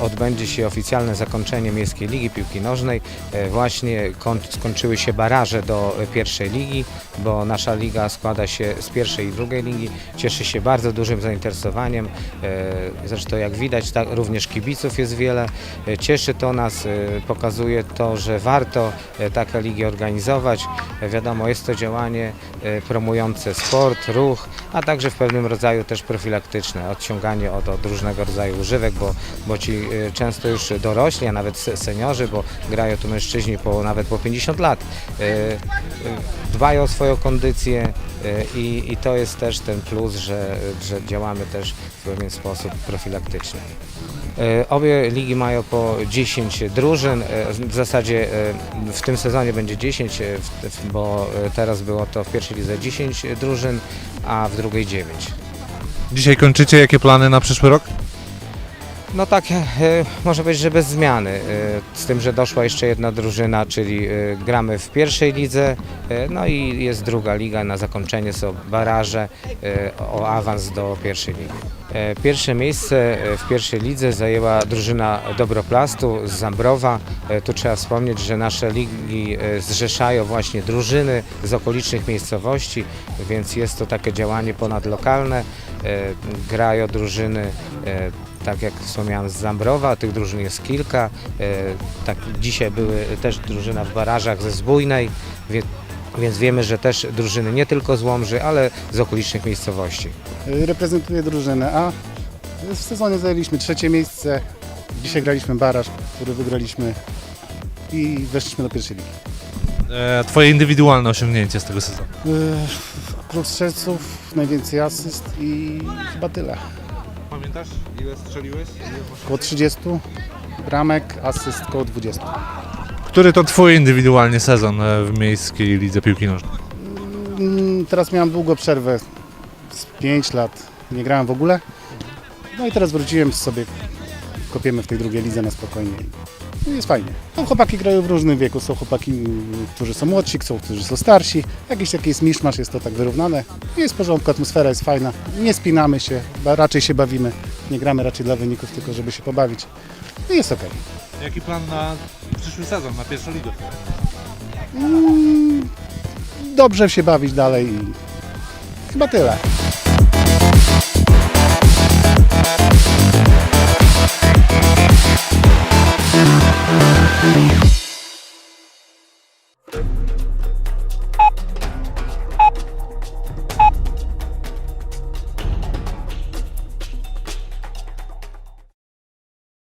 odbędzie się oficjalne zakończenie Miejskiej Ligi Piłki Nożnej. E, Właśnie koń- skończyły się baraże do e, pierwszej ligi, bo nasza liga składa się z pierwszej i drugiej ligi. Cieszy się bardzo dużym zainteresowaniem. Zresztą jak widać, tak, również kibiców jest wiele. Cieszy to nas, pokazuje to, że warto takie ligi organizować. Wiadomo, jest to działanie promujące sport, ruch, a także w pewnym rodzaju też profilaktyczne, odciąganie od, od różnego rodzaju używek, bo, bo ci e, często już dorośli, a nawet se- seniorzy, bo grają tu mężczyźni po, nawet po 50 lat, e, dbają o swoją kondycję i, i to jest też ten plus, że, że działamy też w pewien sposób profilaktycznie. E, Obie ligi mają po 10 drużyn. W zasadzie w tym sezonie będzie 10, e, w- w- bo teraz było to w pierwszej lidze 10 drużyn, a w drugiej 9. Dzisiaj kończycie, jakie plany na przyszły rok? No tak, e, może być, że bez zmiany. E, z tym, że doszła jeszcze jedna drużyna, czyli e, gramy w pierwszej lidze, e, no i jest druga liga, na zakończenie są baraże e, o awans do pierwszej ligi. E, Pierwsze miejsce e, w pierwszej lidze zajęła drużyna Dobroplastu z Zambrowa. E, Tu trzeba wspomnieć, że nasze ligi zrzeszają właśnie drużyny z okolicznych miejscowości, więc jest to takie działanie ponadlokalne. Grają drużyny tak jak wspomniałem z Zambrowa, tych drużyn jest kilka. Tak, dzisiaj były też drużyna w barażach ze Zbójnej, więc wiemy, że też drużyny nie tylko z Łomży, ale z okolicznych miejscowości. reprezentuję drużynę A. W sezonie zajęliśmy trzecie miejsce. Dzisiaj graliśmy baraż, który wygraliśmy i weszliśmy do pierwszej ligi. E, twoje indywidualne osiągnięcie z tego sezonu. Yy, Próg strzelców, najwięcej asyst i chyba tyle. Pamiętasz, ile strzeliłeś? Około 30 bramek, asyst około 20. Który to twój indywidualnie sezon e, w Miejskiej Lidze Piłki Nożnej? Mm, Teraz miałem długo przerwę, z 5 lat nie grałem w ogóle. No i teraz wróciłem sobie, kopiemy w tej drugiej lidze na spokojnie. No i jest fajnie. No, chłopaki grają w różnym wieku. Są chłopaki, mm, którzy są młodsi, są, którzy są starsi. Jakiś taki jest miszmasz, jest to tak wyrównane. Jest w porządku, atmosfera jest fajna. Nie spinamy się, ba- raczej się bawimy. Nie gramy raczej dla wyników, tylko żeby się pobawić. I jest okej. Jaki plan na przyszły sezon, na pierwszą ligę? Mm, Dobrze się bawić dalej i chyba tyle. Thank